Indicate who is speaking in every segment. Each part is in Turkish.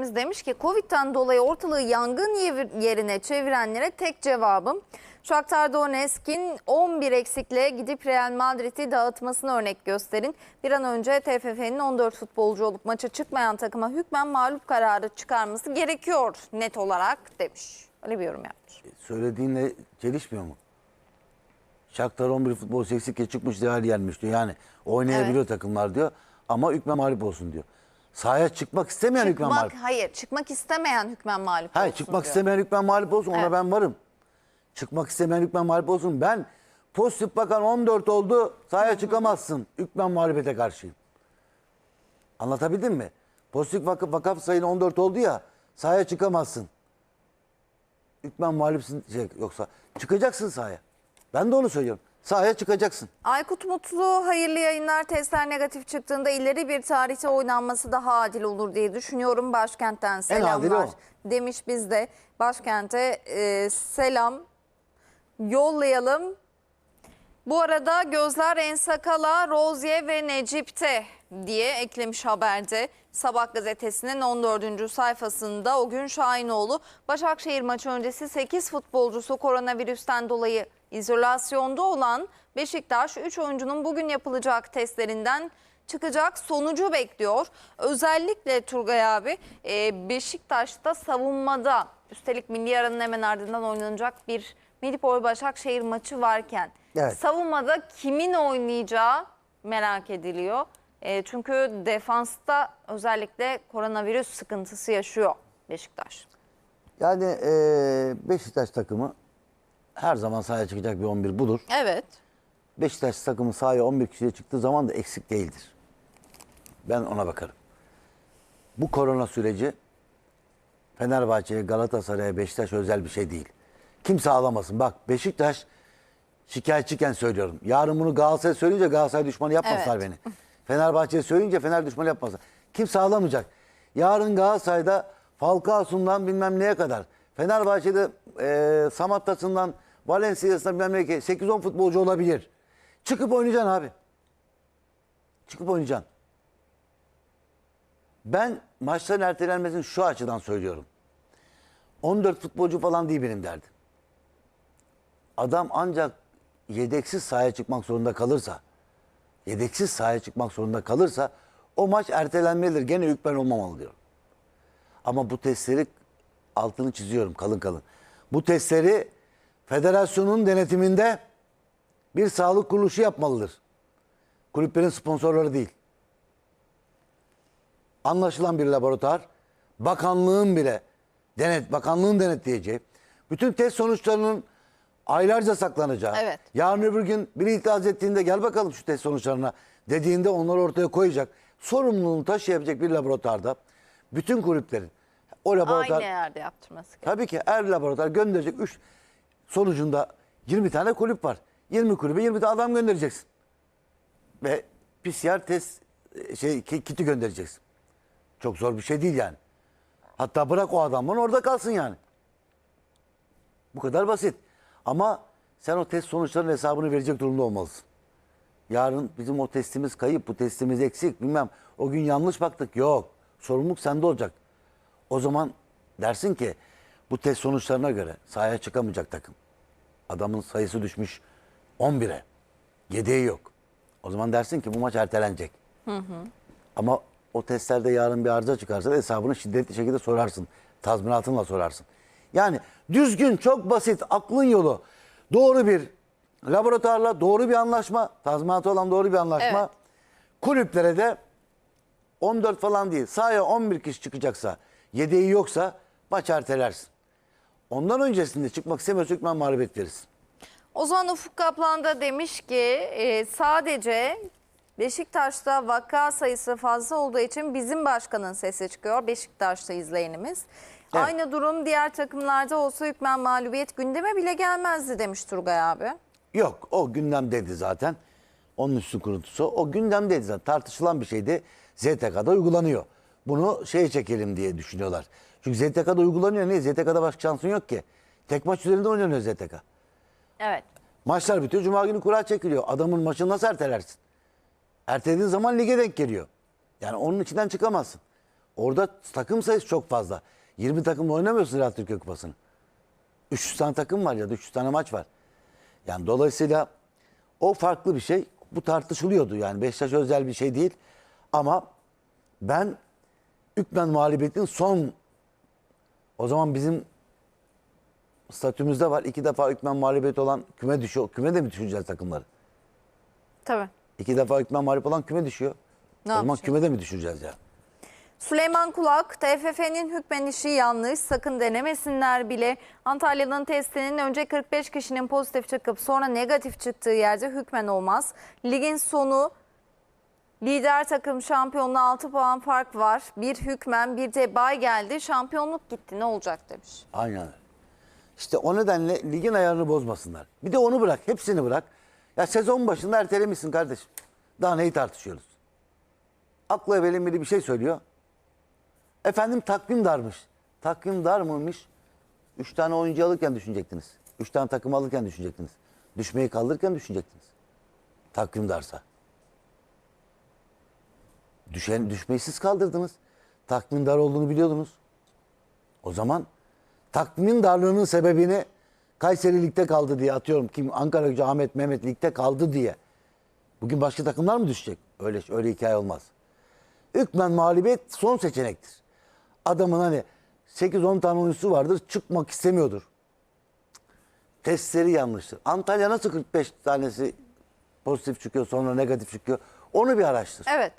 Speaker 1: takipçimiz demiş ki Covid'den dolayı ortalığı yangın yerine çevirenlere tek cevabım Shakhtar Donetsk'in 11 eksikle gidip Real Madrid'i dağıtmasını örnek gösterin. Bir an önce TFF'nin 14 futbolcu olup maça çıkmayan takıma hükmen mağlup kararı çıkarması gerekiyor net olarak demiş. Öyle bir yorum yapmış.
Speaker 2: Söylediğinle çelişmiyor mu? Shakhtar 11 futbol eksikle çıkmış Real yenmiş diyor. Yani oynayabiliyor
Speaker 1: Evet.
Speaker 2: takımlar diyor. Ama hükmen mağlup olsun diyor. Sahaya çıkmak istemeyen hükmen
Speaker 1: Çıkmak,
Speaker 2: mağlup.
Speaker 1: hayır çıkmak istemeyen hükmen mağlup
Speaker 2: Hayır
Speaker 1: olsun
Speaker 2: çıkmak
Speaker 1: diyor.
Speaker 2: istemeyen hükmen mağlup olsun ona
Speaker 1: Evet.
Speaker 2: ben varım. Çıkmak istemeyen hükmen mağlup olsun. Ben pozitif bakan 14 oldu sahaya çıkamazsın. Hükmen mağlubiyete karşıyım. Anlatabildim mi? Pozitif vakıf vakaf sayın 14 oldu ya sahaya çıkamazsın. Hükmen mağlupsun şey, yoksa çıkacaksın sahaya. Ben de onu söylüyorum. Sahaya çıkacaksın.
Speaker 1: Aykut Mutlu hayırlı yayınlar testler negatif çıktığında ileri bir tarihte oynanması daha adil olur diye düşünüyorum. Başkentten selamlar demiş biz de başkente e, selam yollayalım. Bu arada gözler Ensakala, Rozier ve Necip'te diye eklemiş haberde. Sabah gazetesinin 14. sayfasında o gün Şahinoğlu Başakşehir maçı öncesi 8 futbolcusu koronavirüsten dolayı izolasyonda olan Beşiktaş 3 oyuncunun bugün yapılacak testlerinden çıkacak sonucu bekliyor. Özellikle Turgay abi e, Beşiktaş'ta savunmada üstelik milli aranın hemen ardından oynanacak bir Medipol Başakşehir maçı varken
Speaker 2: Evet.
Speaker 1: savunmada kimin oynayacağı merak ediliyor. E, çünkü defansta özellikle koronavirüs sıkıntısı yaşıyor Beşiktaş.
Speaker 2: Yani eee, Beşiktaş takımı her zaman sahaya çıkacak bir 11 budur.
Speaker 1: Evet.
Speaker 2: Beşiktaş takımı sahaya 11 kişiye çıktığı zaman da eksik değildir. Ben ona bakarım. Bu korona süreci Fenerbahçe'ye, Galatasaray'a, Beşiktaş özel bir şey değil. Kimse ağlamasın. Bak Beşiktaş şikayetçiken söylüyorum. Yarın bunu Galatasaray söyleyince Galatasaray düşmanı yapmasınlar
Speaker 1: Evet.
Speaker 2: beni. Fenerbahçe'ye söyleyince Fener düşmanı yapmasın. Kimse ağlamayacak. Yarın Galatasaray'da Falcao'sundan bilmem neye kadar. Fenerbahçe'de e, Samatta'sından Valencia'sından bilmem kadar 8-10 futbolcu olabilir. Çıkıp oynayacaksın abi. Çıkıp oynayacaksın. Ben maçların ertelenmesini şu açıdan söylüyorum. 14 futbolcu falan değil benim derdim. Adam ancak yedeksiz sahaya çıkmak zorunda kalırsa, yedeksiz sahaya çıkmak zorunda kalırsa o maç ertelenmelidir. Gene hükmen olmamalı diyorum. Ama bu testleri altını çiziyorum kalın kalın. Bu testleri federasyonun denetiminde bir sağlık kuruluşu yapmalıdır. Kulüplerin sponsorları değil. Anlaşılan bir laboratuvar, bakanlığın bile denet, bakanlığın denetleyeceği, bütün test sonuçlarının aylarca saklanacağı,
Speaker 1: Evet.
Speaker 2: yarın öbür gün biri itiraz ettiğinde gel bakalım şu test sonuçlarına dediğinde onları ortaya koyacak, sorumluluğunu taşıyabilecek bir laboratuvarda bütün kulüplerin o laboratuvar
Speaker 1: Aynı yerde yaptırması gerekiyor.
Speaker 2: Tabii ki her laboratuvar gönderecek 3 sonucunda 20 tane kulüp var. 20 kulübe 20 tane adam göndereceksin. Ve PCR test e, şey ki- kiti göndereceksin. Çok zor bir şey değil yani. Hatta bırak o adamın orada kalsın yani. Bu kadar basit. Ama sen o test sonuçlarının hesabını verecek durumda olmalısın. Yarın bizim o testimiz kayıp, bu testimiz eksik bilmem. O gün yanlış baktık. Yok. Sorumluluk sende olacak. O zaman dersin ki bu test sonuçlarına göre sahaya çıkamayacak takım. Adamın sayısı düşmüş 11'e. Yedeği yok. O zaman dersin ki bu maç ertelenecek. Ama o testlerde yarın bir arıza çıkarsa da hesabını şiddetli şekilde sorarsın. Tazminatınla sorarsın. Yani düzgün, çok basit, aklın yolu. Doğru bir laboratuvarla doğru bir anlaşma, tazminatı olan doğru bir anlaşma.
Speaker 1: Evet.
Speaker 2: Kulüplere de 14 falan değil. Sahaya 11 kişi çıkacaksa, yedeği yoksa maç ertelersin. Ondan öncesinde çıkmak istemiyorsa hükmen mağlubiyet verirsin.
Speaker 1: O zaman Ufuk Kaplan da demiş ki e, sadece Beşiktaş'ta vaka sayısı fazla olduğu için bizim başkanın sesi çıkıyor. Beşiktaş'ta izleyenimiz.
Speaker 2: Evet.
Speaker 1: Aynı durum diğer takımlarda olsa hükmen mağlubiyet gündeme bile gelmezdi demiş Turgay abi.
Speaker 2: Yok o gündemdeydi zaten. Onun üstü kuruntusu. O gündemdeydi zaten. Tartışılan bir şeydi. ZTK'da uygulanıyor. Bunu şeye çekelim diye düşünüyorlar. Çünkü ZTK'da uygulanıyor. Niye? ZTK'da başka şansın yok ki. Tek maç üzerinde oynanıyor ZTK.
Speaker 1: Evet.
Speaker 2: Maçlar bitiyor. Cuma günü kura çekiliyor. Adamın maçını nasıl ertelersin? Ertelediğin zaman lige denk geliyor. Yani onun içinden çıkamazsın. orada takım sayısı çok fazla. 20 takımla oynamıyorsun Ziraat Türkiye Kupası'nı. 300 tane takım var ya da 300 tane maç var. Yani dolayısıyla o farklı bir şey. Bu tartışılıyordu yani Beşiktaş özel bir şey değil. Ama ben Ükmen mağlubiyetinin son o zaman bizim statümüzde var. iki defa Ükmen mağlubiyeti olan küme düşüyor. Küme de mi düşüreceğiz takımları?
Speaker 1: Tabii.
Speaker 2: İki defa hükmen mağlup olan küme düşüyor.
Speaker 1: Ne
Speaker 2: o zaman küme de mi düşüreceğiz ya?
Speaker 1: Süleyman Kulak, TFF'nin hükmenişi yanlış, sakın denemesinler bile. Antalya'nın testinin önce 45 kişinin pozitif çıkıp sonra negatif çıktığı yerde hükmen olmaz. Ligin sonu lider takım şampiyonluğa 6 puan fark var. Bir hükmen bir de bay geldi. Şampiyonluk gitti ne olacak demiş.
Speaker 2: Aynen. İşte o nedenle ligin ayarını bozmasınlar. Bir de onu bırak. Hepsini bırak. Ya sezon başında ertelemişsin kardeşim. Daha neyi tartışıyoruz? Aklı evvelin biri bir şey söylüyor. Efendim takvim darmış. Takvim dar mıymış? Üç tane oyuncu alırken düşünecektiniz. Üç tane takım alırken düşünecektiniz. Düşmeyi kaldırırken düşünecektiniz. Takvim darsa. Düşen, düşmeyi siz kaldırdınız. Takvim dar olduğunu biliyordunuz. O zaman takvimin darlığının sebebini Kayseri ligde kaldı diye atıyorum. Kim Ankara Gücü Ahmet Mehmet ligde kaldı diye. Bugün başka takımlar mı düşecek? Öyle öyle hikaye olmaz. Hükmen mağlubiyet son seçenektir. Adamın hani 8-10 tane oyuncusu vardır çıkmak istemiyordur. Testleri yanlıştır. Antalya nasıl 45 tanesi pozitif çıkıyor sonra negatif çıkıyor? Onu bir araştır.
Speaker 1: Evet.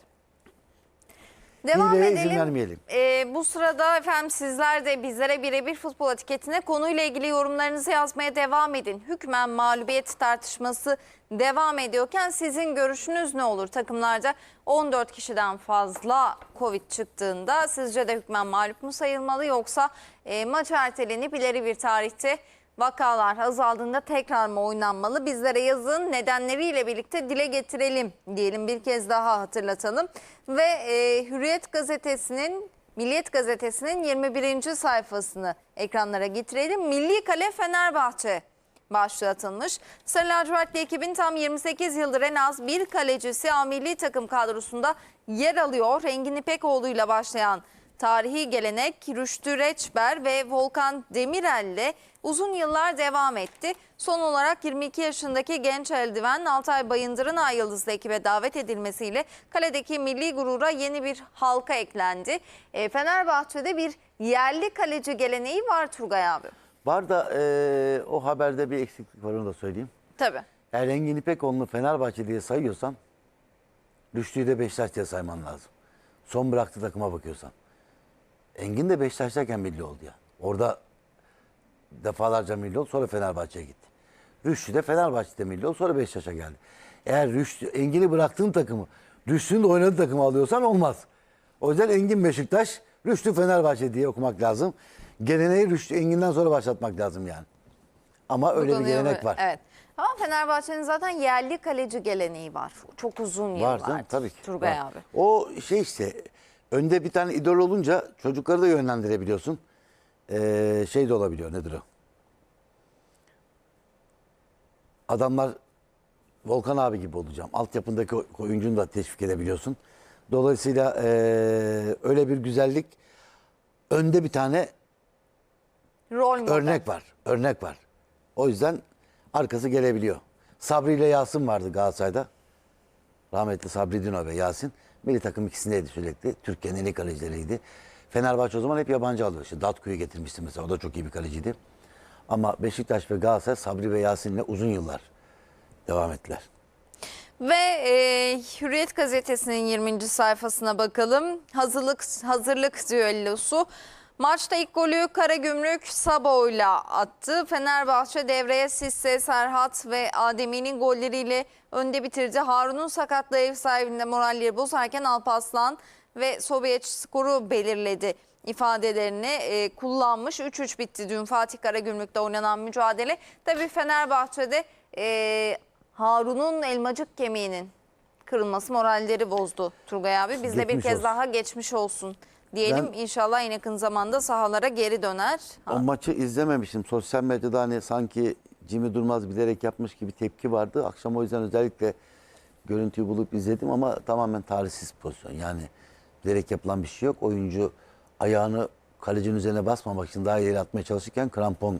Speaker 1: Devam
Speaker 2: Hileye izin
Speaker 1: edelim.
Speaker 2: vermeyelim.
Speaker 1: Ee, bu sırada efendim sizler de bizlere birebir futbol etiketine konuyla ilgili yorumlarınızı yazmaya devam edin. Hükmen mağlubiyet tartışması devam ediyorken sizin görüşünüz ne olur? Takımlarda 14 kişiden fazla Covid çıktığında sizce de hükmen mağlup mu sayılmalı yoksa e, maç ertelenip ileri bir tarihte vakalar azaldığında tekrar mı oynanmalı? Bizlere yazın nedenleriyle birlikte dile getirelim diyelim bir kez daha hatırlatalım. Ve e, Hürriyet gazetesinin Milliyet gazetesinin 21. sayfasını ekranlara getirelim. Milli Kale Fenerbahçe başlığı atılmış. Sarı lacivertli ekibin tam 28 yıldır en az bir kalecisi milli takım kadrosunda yer alıyor. Engin İpekoğlu başlayan tarihi gelenek Rüştü Reçber ve Volkan Demirel'le uzun yıllar devam etti. Son olarak 22 yaşındaki genç eldiven Altay Bayındır'ın Ay Yıldızlı ekibe davet edilmesiyle kaledeki milli gurura yeni bir halka eklendi. E, Fenerbahçe'de bir yerli kaleci geleneği var Turgay abi.
Speaker 2: Var da eee, o haberde bir eksiklik var onu da söyleyeyim.
Speaker 1: Tabii.
Speaker 2: Eğer Engin İpekoğlu'nu Fenerbahçe diye sayıyorsan Rüştü'yü de Beşiktaş diye sayman lazım. Son bıraktığı takıma bakıyorsan. Engin de Beşiktaş'tayken milli oldu ya. Orada defalarca milli oldu sonra Fenerbahçe'ye gitti. Rüştü de Fenerbahçe'de milli oldu sonra Beşiktaş'a geldi. Eğer Rüştü, Engin'i bıraktığın takımı Rüştü'nün de oynadığı takımı alıyorsan olmaz. O yüzden Engin Beşiktaş, Rüştü Fenerbahçe diye okumak lazım. Geleneği Rüştü Engin'den sonra başlatmak lazım yani. Ama öyle bir gelenek var.
Speaker 1: Evet. Ama Fenerbahçe'nin zaten yerli kaleci geleneği var. Çok uzun
Speaker 2: Var
Speaker 1: yıllardır.
Speaker 2: canım tabii ki.
Speaker 1: Turgay
Speaker 2: var.
Speaker 1: abi.
Speaker 2: O şey işte önde bir tane idol olunca çocukları da yönlendirebiliyorsun. Ee, şey de olabiliyor nedir o? Adamlar Volkan abi gibi olacağım. Altyapındaki oyuncunu da teşvik edebiliyorsun. Dolayısıyla ee, öyle bir güzellik önde bir tane
Speaker 1: Rol model.
Speaker 2: örnek var. Örnek var. O yüzden arkası gelebiliyor. Sabri ile Yasin vardı Galatasaray'da. Rahmetli Sabri Dino ve Yasin. Milli takım ikisindeydi sürekli. Türkiye'nin en kalecileriydi. Fenerbahçe o zaman hep yabancı alıyor. İşte Datku'yu getirmişti mesela. O da çok iyi bir kaleciydi. Ama Beşiktaş ve Galatasaray Sabri ve Yasin'le uzun yıllar devam ettiler.
Speaker 1: Ve e, Hürriyet gazetesinin 20. sayfasına bakalım. Hazırlık hazırlık düellosu. Maçta ilk golü Karagümrük Sabo'yla attı. Fenerbahçe devreye Sisse, Serhat ve Ademi'nin golleriyle önde bitirdi. Harun'un sakatlığı ev sahibinde moralleri bozarken Alpaslan ve Sobeç skoru belirledi ifadelerini e, kullanmış. 3-3 bitti dün Fatih Karagümrük'te oynanan mücadele. Tabii Fenerbahçe'de e, Harun'un elmacık kemiğinin kırılması moralleri bozdu Turgay abi. Biz de bir kez
Speaker 2: olsun.
Speaker 1: daha geçmiş olsun diyelim.
Speaker 2: Ben-
Speaker 1: İnşallah en yakın zamanda sahalara geri döner.
Speaker 2: O maçı izlememiştim. Sosyal medyada hani sanki Jimmy Durmaz bilerek yapmış gibi tepki vardı. Akşam o yüzden özellikle görüntüyü bulup izledim ama tamamen tarihsiz pozisyon. Yani bilerek yapılan bir şey yok. Oyuncu ayağını kalecinin üzerine basmamak için daha ileri atmaya çalışırken krampon